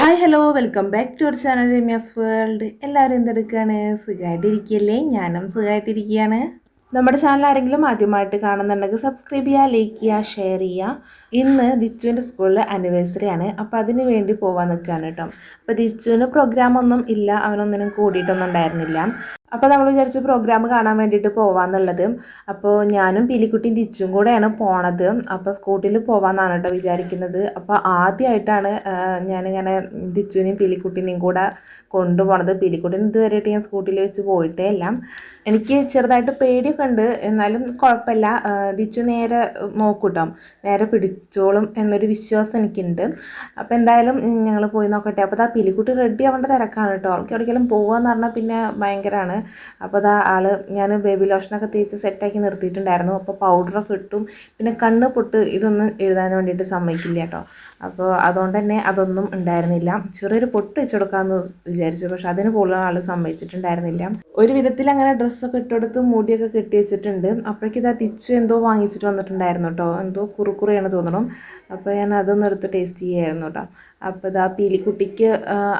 Hi hello welcome back to our channel Ramya's world എല്ലാവരും എന്തെടുക്കുകയാണ് സുഖമായിട്ടിരിക്കുകയല്ലേ ഞാനും സുഖമായിട്ടിരിക്കുകയാണ് നമ്മുടെ ചാനൽ ആരെങ്കിലും ആദ്യമായിട്ട് കാണുന്നുണ്ടെങ്കിൽ സബ്സ്ക്രൈബ് ചെയ്യുക ലൈക്ക് ചെയ്യുക ഷെയർ ചെയ്യുക. ഇന്ന് ദിച്ചുവിന്റെ സ്കൂളിൽ ആനിവേഴ്സറി ആണ്. അപ്പോൾ അതിന് വേണ്ടി പോകാൻ നിൽക്കുകയാണ് കേട്ടോ. അപ്പോൾ ദിച്ചുവിന് പ്രോഗ്രാം ഒന്നും ഇല്ല. അവനൊന്നിനും കൂടിയിട്ടൊന്നും ഉണ്ടായിരുന്നില്ല. അപ്പോൾ നമ്മൾ വിചാരിച്ചു പ്രോഗ്രാം കാണാൻ വേണ്ടിയിട്ട് പോവാന്നുള്ളത്. അപ്പോൾ ഞാനും പീലിക്കുട്ടിയും തിച്ചും കൂടെയാണ് പോണത്. അപ്പോൾ സ്കൂട്ടിൽ പോവാന്നാണ് കേട്ടോ വിചാരിക്കുന്നത്. അപ്പോൾ ആദ്യമായിട്ടാണ് ഞാനിങ്ങനെ തിച്ചുവിനെയും പീലിക്കുട്ടിനെയും കൂടെ കൊണ്ടുപോണത്. പീലിക്കുട്ടിന് ഇതുവരെയായിട്ട് ഞാൻ സ്കൂട്ടിൽ വെച്ച് പോയിട്ടേ എല്ലാം എനിക്ക് ചെറുതായിട്ട് പേടിയൊക്കെ ഉണ്ട്. എന്നാലും കുഴപ്പമില്ല. തിച്ചു നേരെ നോക്കൂട്ടോ. നേരെ പിടിച്ചോളും എന്നൊരു വിശ്വാസം എനിക്കുണ്ട്. അപ്പോൾ എന്തായാലും ഞങ്ങൾ പോയി നോക്കട്ടെ. അപ്പോൾ ആ പീലിക്കുട്ടി റെഡി ആവേണ്ട തിരക്കാണ് കേട്ടോ. അവൾക്ക് എവിടേക്കെങ്കിലും പോകുകയെന്ന് പറഞ്ഞാൽ പിന്നെ ഭയങ്കരമാണ് അപ്പോൾ അതാ ആൾ ഞാൻ ബേബി ലോഷനൊക്കെ തേച്ച് സെറ്റാക്കി നിർത്തിയിട്ടുണ്ടായിരുന്നു. അപ്പോൾ പൗഡറൊക്കെ ഇട്ടും. പിന്നെ കണ്ണ് പൊട്ട് ഇതൊന്നും എഴുതാൻ വേണ്ടിയിട്ട് സമ്മതിക്കില്ല കേട്ടോ അപ്പോൾ അതുകൊണ്ട് തന്നെ അതൊന്നും ഉണ്ടായിരുന്നില്ല. ചെറിയൊരു പൊട്ട് വെച്ച് കൊടുക്കാമെന്ന് വിചാരിച്ചു. പക്ഷെ അതിന് പോലും ആൾ സമ്മതിച്ചിട്ടുണ്ടായിരുന്നില്ല. ഒരു വിധത്തിൽ അങ്ങനെ ഡ്രസ്സൊക്കെ ഇട്ടെടുത്ത് മുടിയൊക്കെ കെട്ടി വെച്ചിട്ടുണ്ട്. അപ്പോഴേക്കും ഇതാ തിച്ചു എന്തോ വാങ്ങിച്ചിട്ട് വന്നിട്ടുണ്ടായിരുന്നു കേട്ടോ എന്തോ കുറുക്കുറയാണ് തോന്നണം. അപ്പോൾ ഞാൻ അതൊന്നും എടുത്ത് ടേസ്റ്റ് ചെയ്യായിരുന്നു കേട്ടോ അപ്പോൾ ഇതാ പീലിക്കുട്ടിക്ക്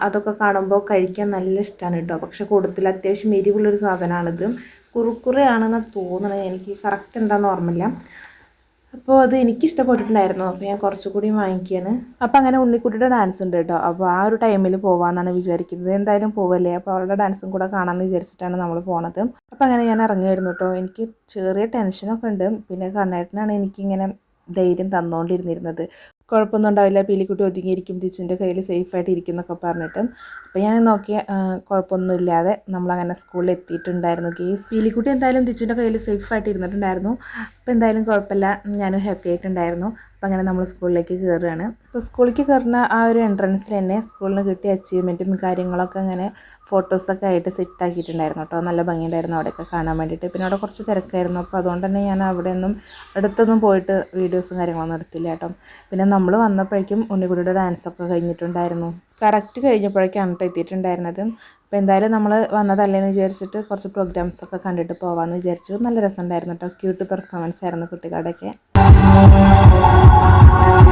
അതൊക്കെ കാണുമ്പോൾ കഴിക്കാൻ നല്ല ഇഷ്ടമാണ് കേട്ടോ പക്ഷെ കൂടുതൽ അത്യാവശ്യം എരിവുള്ളൊരു സാധനമാണിത്. കുറുക്കുറയാണെന്ന് തോന്നണത്. എനിക്ക് കറക്റ്റ് എന്താണെന്ന് ഓർമ്മയില്ല. അപ്പോൾ അത് എനിക്ക് ഇഷ്ടപ്പെട്ടിട്ടുണ്ടായിരുന്നു അപ്പോൾ ഞാൻ കുറച്ചുകൂടി വാങ്ങിക്കുകയാണ് അപ്പോൾ അങ്ങനെ ഉണ്ണിക്കുട്ടിയുടെ ഡാൻസ് ഉണ്ട് കേട്ടോ. അപ്പോൾ ആ ഒരു ടൈമിൽ പോകാമെന്നാണ് വിചാരിക്കുന്നത്. എന്തായാലും പോവല്ലേ? അപ്പോൾ അവളുടെ ഡാൻസും കൂടെ കാണാമെന്ന് വിചാരിച്ചിട്ടാണ് നമ്മൾ പോണത്. അപ്പോൾ അങ്ങനെ ഞാൻ ഇറങ്ങിയായിരുന്നു കേട്ടോ. എനിക്ക് ചെറിയ ടെൻഷനൊക്കെ ഉണ്ട്. പിന്നെ കണ്ണേട്ടനാണ് എനിക്കിങ്ങനെ ധൈര്യം തന്നുകൊണ്ടിരുന്നിരുന്നത് കുഴപ്പമൊന്നും ഉണ്ടാവില്ല. പീലിക്കുട്ടി ഒതുങ്ങിയിരിക്കും. ടീച്ചറിന്റെ കയ്യിൽ സേഫായിട്ട് ഇരിക്കും എന്നൊക്കെ പറഞ്ഞിട്ട്. അപ്പോൾ ഞാൻ നോക്കിയ കുഴപ്പമൊന്നും ഇല്ലാതെ നമ്മളങ്ങനെ സ്കൂളിൽ എത്തിയിട്ടുണ്ടായിരുന്നു. കേസ് പീലിക്കുട്ടി എന്തായാലും ടീച്ചറിന്റെ കയ്യിൽ സേഫായിട്ട് ഇരുന്നിട്ടുണ്ടായിരുന്നു. അപ്പോൾ എന്തായാലും കുഴപ്പമില്ല. ഞാനും ഹാപ്പി ആയിട്ടുണ്ടായിരുന്നു. അപ്പോൾ അങ്ങനെ നമ്മൾ സ്കൂളിലേക്ക് കയറുകയാണ് അപ്പോൾ സ്കൂളിലേക്ക് കയറുന്ന ആ ഒരു എൻട്രൻസിൽ തന്നെ സ്കൂളിന് കിട്ടിയ അച്ചീവ്മെന്റും കാര്യങ്ങളൊക്കെ അങ്ങനെ ഫോട്ടോസൊക്കെ ആയിട്ട് സെറ്റ് ആക്കിയിട്ടുണ്ടായിരുന്നു കേട്ടോ നല്ല ഭംഗിയുണ്ടായിരുന്നു അവിടെയൊക്കെ കാണാൻ വേണ്ടിയിട്ട്. പിന്നെ അവിടെ കുറച്ച് തിരക്കായിരുന്നു. അപ്പോൾ അതുകൊണ്ട് തന്നെ ഞാൻ അവിടെ ഒന്നും അടുത്തൊന്നും പോയിട്ട് വീഡിയോസും കാര്യങ്ങളൊന്നും എടുത്തില്ല കേട്ടോ പിന്നെ നമ്മൾ വന്നപ്പോഴേക്കും ഉണ്ണിക്കുടിയുടെ ഡാൻസൊക്കെ കഴിഞ്ഞിട്ടുണ്ടായിരുന്നു. കറക്റ്റ് കഴിഞ്ഞപ്പോഴേക്കാണ് കേട്ടോ എത്തിയിട്ടുണ്ടായിരുന്നത്. അപ്പോൾ എന്തായാലും നമ്മൾ വന്നതല്ലേ എന്ന് വിചാരിച്ചിട്ട് കുറച്ച് പ്രോഗ്രാംസൊക്കെ കണ്ടിട്ട് പോകാമെന്ന് വിചാരിച്ചു. നല്ല രസമുണ്ടായിരുന്നു കേട്ടോ ക്യൂട്ട് പെർഫോമൻസ് ആയിരുന്നു കുട്ടികളുടെയൊക്കെ. Thank you.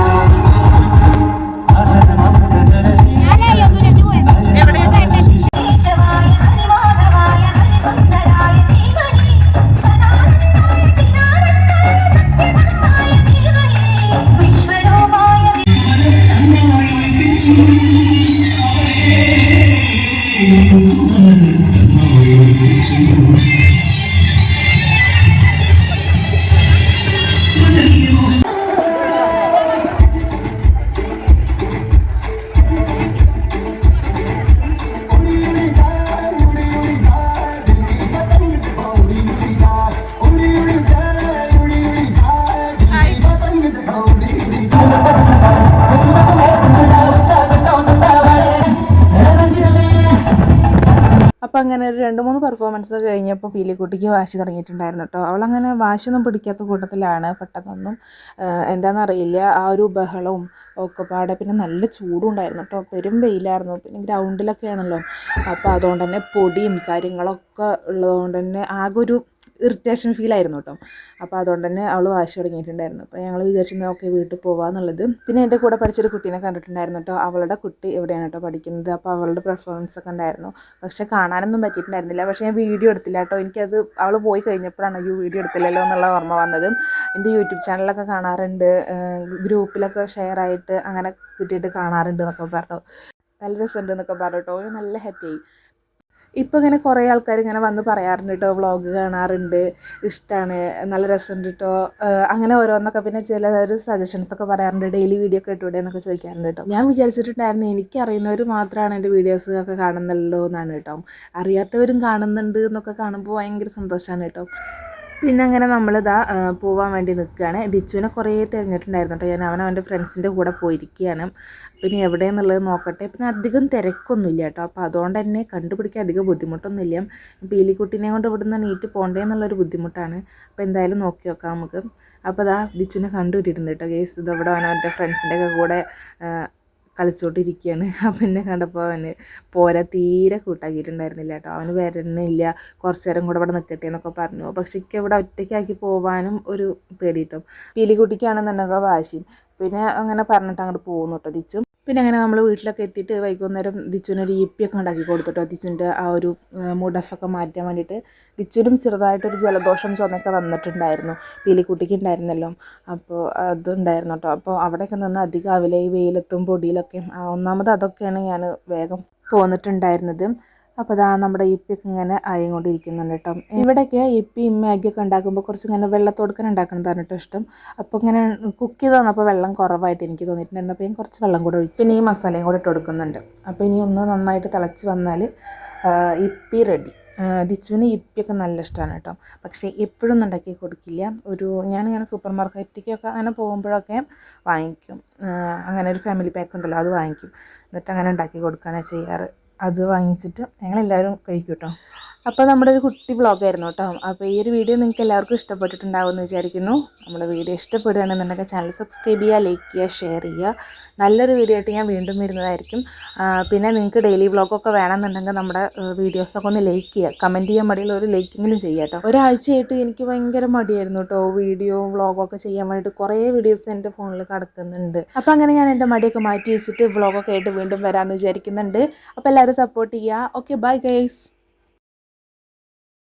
അപ്പോൾ അങ്ങനെ ഒരു രണ്ട് മൂന്ന് പെർഫോമൻസ് കഴിഞ്ഞപ്പോൾ പീലിക്കുട്ടിക്ക് വാശി തുടങ്ങിയിട്ടുണ്ടായിരുന്നു കേട്ടോ. അവളങ്ങനെ വാശിയൊന്നും പിടിക്കാത്ത കൂട്ടത്തിലാണ് പെട്ടെന്നൊന്നും എന്താണെന്നറിയില്ല ആ ഒരു ബഹളവും ഒക്കെ പാടെ പിന്നെ നല്ല ചൂടും ഉണ്ടായിരുന്നു കേട്ടോ. പെരും വെയിലായിരുന്നു. പിന്നെ ഗ്രൗണ്ടിലൊക്കെയാണല്ലോ അപ്പോൾ അതുകൊണ്ട് തന്നെ പൊടിയും കാര്യങ്ങളൊക്കെ ഉള്ളതുകൊണ്ട് തന്നെ ആകെ ഒരു ഇറിറ്റേഷൻ ഫീൽ ആയിരുന്നു കേട്ടോ അപ്പോൾ അതുകൊണ്ട് തന്നെ അവൾ വാശി തുടങ്ങിയിട്ടുണ്ടായിരുന്നു. അപ്പോൾ ഞങ്ങൾ വിചാരിച്ചു ഓക്കെ വീട്ടിൽ പോവാന്നുള്ളത്. പിന്നെ എന്റെ കൂടെ പഠിച്ചൊരു കുട്ടീനെ കണ്ടിട്ടുണ്ടായിരുന്നു കേട്ടോ അവളുടെ കുട്ടി എവിടെയാണ് കേട്ടോ പഠിക്കുന്നത്? അപ്പോൾ അവളുടെ പെർഫോമൻസ് ഒക്കെ ഉണ്ടായിരുന്നു. പക്ഷെ കാണാനൊന്നും പറ്റിയിട്ടുണ്ടായിരുന്നില്ല. പക്ഷേ ഞാൻ വീഡിയോ എടുത്തില്ല കേട്ടോ എനിക്കത് അവൾ പോയി കഴിഞ്ഞപ്പോഴാണ് അയ്യോ വീഡിയോ എടുത്തില്ലല്ലോ എന്നുള്ള ഓർമ്മ വന്നത്. എന്റെ യൂട്യൂബ് ചാനലൊക്കെ കാണാറുണ്ട്. ഗ്രൂപ്പിലൊക്കെ ഷെയർ ആയിട്ട് അങ്ങനെ കിട്ടിയിട്ട് കാണാറുണ്ട് എന്നൊക്കെ പറഞ്ഞു. നല്ല രസമുണ്ട് എന്നൊക്കെ പറഞ്ഞു കേട്ടോ നല്ല ഹാപ്പിയായി ഇപ്പോൾ ഇങ്ങനെ കുറേ ആൾക്കാർ ഇങ്ങനെ വന്ന് പറയാറുണ്ട് കേട്ടോ വ്ളോഗ് കാണാറുണ്ട് ഇഷ്ടമാണ് നല്ല രസമുണ്ട് കേട്ടോ അങ്ങനെ ഓരോന്നൊക്കെ. പിന്നെ ചില ഒരു സജഷൻസ് ഒക്കെ പറയാറുണ്ട് ഡെയിലി വീഡിയോ ഒക്കെ ഇട്ടൂടെ എന്നൊക്കെ ചോദിക്കാറുണ്ട് കേട്ടോ ഞാൻ വിചാരിച്ചിട്ടുണ്ടായിരുന്നു എനിക്ക് അറിയുന്നവർ മാത്രമാണ് എന്റെ വീഡിയോസ് ഒക്കെ കാണുന്നുള്ളൂ എന്നാണ് കേട്ടോ അറിയാത്തവരും കാണുന്നുണ്ട് എന്നൊക്കെ കാണുമ്പോൾ ഭയങ്കര സന്തോഷമാണ് കേട്ടോ പിന്നെ അങ്ങനെ നമ്മളിതാ പോവാൻ വേണ്ടി നിൽക്കുകയാണ് ദിച്ചുവിനെ കുറേ തിരഞ്ഞിട്ടുണ്ടായിരുന്നു കേട്ടോ. ഞാൻ അവൻ അവന്റെ ഫ്രണ്ട്സിന്റെ കൂടെ പോയിരിക്കുകയാണ് പിന്നെ എവിടെയെന്നുള്ളത് നോക്കട്ടെ. പിന്നെ അധികം തിരക്കൊന്നുമില്ല കേട്ടോ. അപ്പോൾ അതുകൊണ്ട് തന്നെ കണ്ടുപിടിക്കാൻ അധികം ബുദ്ധിമുട്ടൊന്നുമില്ല. പീലിക്കുട്ടീനെ കൊണ്ട് ഇവിടുന്ന് നീറ്റ് പോകണ്ടേ എന്നുള്ളൊരു ബുദ്ധിമുട്ടാണ്. അപ്പോൾ എന്തായാലും നോക്കി നോക്കാം നമുക്ക്. അപ്പോൾ അതാ ദിച്ചുവിനെ കണ്ടുപിടിയിട്ടുണ്ട് കേട്ടോ കേസ് ഇത് ഇവിടെ അവൻ അവന്റെ കൂടെ കളിച്ചോണ്ടിരിക്കുകയാണ് അപ്പം എന്നെ കണ്ടപ്പോൾ അവന് പോരാ തീരെ കൂട്ടാക്കിയിട്ടുണ്ടായിരുന്നില്ല കേട്ടോ. അവന് വരണില്ല. കുറച്ച് നേരം കൂടെ ഇവിടെ നിൽക്കട്ടെ എന്നൊക്കെ പറഞ്ഞു. പക്ഷേ എനിക്ക് ഇവിടെ ഒറ്റയ്ക്കാക്കി പോകാനും ഒരു പേടി കിട്ടും പീലിക്കുട്ടിക്കാണെന്നുണ്ടെങ്കിൽ വാശിയും. പിന്നെ അങ്ങനെ പറഞ്ഞിട്ട് അങ്ങോട്ട് പോകുന്നു കേട്ടോ ദിച്ചു പിന്നെ അങ്ങനെ നമ്മൾ വീട്ടിലൊക്കെ എത്തിയിട്ട് വൈകുന്നേരം ദിച്ചുവിനൊരു ഇപ്പിയൊക്കെ ഉണ്ടാക്കി കൊടുത്തിട്ടോ. ദിച്ചുവിന്റെ ആ ഒരു മുടഫൊക്കെ മാറ്റാൻ വേണ്ടിയിട്ട് ദിച്ചുവിനും ചെറുതായിട്ടൊരു ജലദോഷം ചുമയൊക്കെ വന്നിട്ടുണ്ടായിരുന്നു. പീലിക്കുട്ടിക്ക് ഉണ്ടായിരുന്നല്ലോ. അപ്പോൾ അതുണ്ടായിരുന്നു കേട്ടോ അപ്പോൾ അവിടെയൊക്കെ നിന്ന് അധികം അവലെ ഈ വെയിലത്തും പൊടിയിലൊക്കെ ഒന്നാമത് അതൊക്കെയാണ് ഞാൻ വേഗം പോന്നിട്ടുണ്ടായിരുന്നത്. അപ്പോൾ അതാ നമ്മുടെ ഇപ്പിയൊക്കെ ഇങ്ങനെ ആയിക്കൊണ്ടിരിക്കുന്നുണ്ട് കേട്ടോ. ഇവിടെയൊക്കെ ഇപ്പിയും മാഗിയൊക്കെ ഉണ്ടാക്കുമ്പോൾ കുറച്ച് ഇങ്ങനെ വെള്ളത്തോടുക്കൻ ഉണ്ടാക്കണതാണ് കേട്ടോ ഇഷ്ടം. അപ്പോൾ ഇങ്ങനെ കുക്ക് ചെയ്ത് തന്നപ്പോൾ വെള്ളം കുറവായിട്ട് എനിക്ക് തോന്നിയിട്ടുണ്ടായിരുന്നു. അപ്പോൾ ഞാൻ കുറച്ച് വെള്ളം കൂടെ ഒഴിച്ചു. പിന്നെ ഈ മസാലയും കൂടെ ഇട്ട് കൊടുക്കുന്നുണ്ട്. അപ്പോൾ ഇനി ഒന്ന് നന്നായിട്ട് തിളച്ച് വന്നാൽ ഇപ്പി റെഡി. ദിച്ചുവിന് ഇപ്പിയൊക്കെ നല്ല ഇഷ്ടമാണ് കേട്ടോ. പക്ഷേ എപ്പോഴും ഉണ്ടാക്കി കൊടുക്കില്ല. ഒരു ഞാനിങ്ങനെ സൂപ്പർ മാർക്കറ്റിലേക്കൊക്കെ അങ്ങനെ പോകുമ്പോഴൊക്കെ വാങ്ങിക്കും. അങ്ങനെ ഒരു ഫാമിലി പാക്ക് ഉണ്ടല്ലോ അത് വാങ്ങിക്കും. എന്നിട്ട് അങ്ങനെ ഉണ്ടാക്കി കൊടുക്കുകയാണ് ചെയ്യാറ്. അത് വാങ്ങിച്ചിട്ട് ഞങ്ങളെല്ലാവരും കഴിക്കും കേട്ടോ. അപ്പോൾ നമ്മുടെ ഒരു കുട്ടി വ്ളോഗായിരുന്നു കേട്ടോ. അപ്പോൾ ഈ ഒരു വീഡിയോ നിങ്ങൾക്ക് എല്ലാവർക്കും ഇഷ്ടപ്പെട്ടിട്ടുണ്ടാവുമെന്ന് വിചാരിക്കുന്നു. നമ്മുടെ വീഡിയോ ഇഷ്ടപ്പെടുകയാണെന്നുണ്ടെങ്കിൽ ചാനൽ സബ്സ്ക്രൈബ് ചെയ്യുക ലൈക്ക് ചെയ്യുക ഷെയർ ചെയ്യുക. നല്ലൊരു വീഡിയോ ആയിട്ട് ഞാൻ വീണ്ടും വരുന്നതായിരിക്കും. പിന്നെ നിങ്ങൾക്ക് ഡെയിലി വ്ളോഗൊക്കെ വേണമെന്നുണ്ടെങ്കിൽ നമ്മുടെ വീഡിയോസൊക്കെ ഒന്ന് ലൈക്ക് ചെയ്യുക. കമന്റ് ചെയ്യാൻ മടിയുള്ള ഒരു ലൈക്കിങ്ങിലും ചെയ്യുക കേട്ടോ. ഒരാഴ്ചയായിട്ട് എനിക്ക് ഭയങ്കര മടിയായിരുന്നു കേട്ടോ. വീഡിയോ വ്ളോഗൊക്കെ ചെയ്യാൻ വേണ്ടിയിട്ട് കുറേ വീഡിയോസ് എന്റെ ഫോണിൽ കിടക്കുന്നുണ്ട്. അപ്പോൾ അങ്ങനെ ഞാൻ എന്റെ മടിയൊക്കെ മാറ്റി വെച്ചിട്ട് വ്ളോഗൊക്കെ ആയിട്ട് വീണ്ടും വരാമെന്ന് വിചാരിക്കുന്നുണ്ട്. അപ്പോൾ എല്ലാവരും സപ്പോർട്ട് ചെയ്യുക. Okay bye guys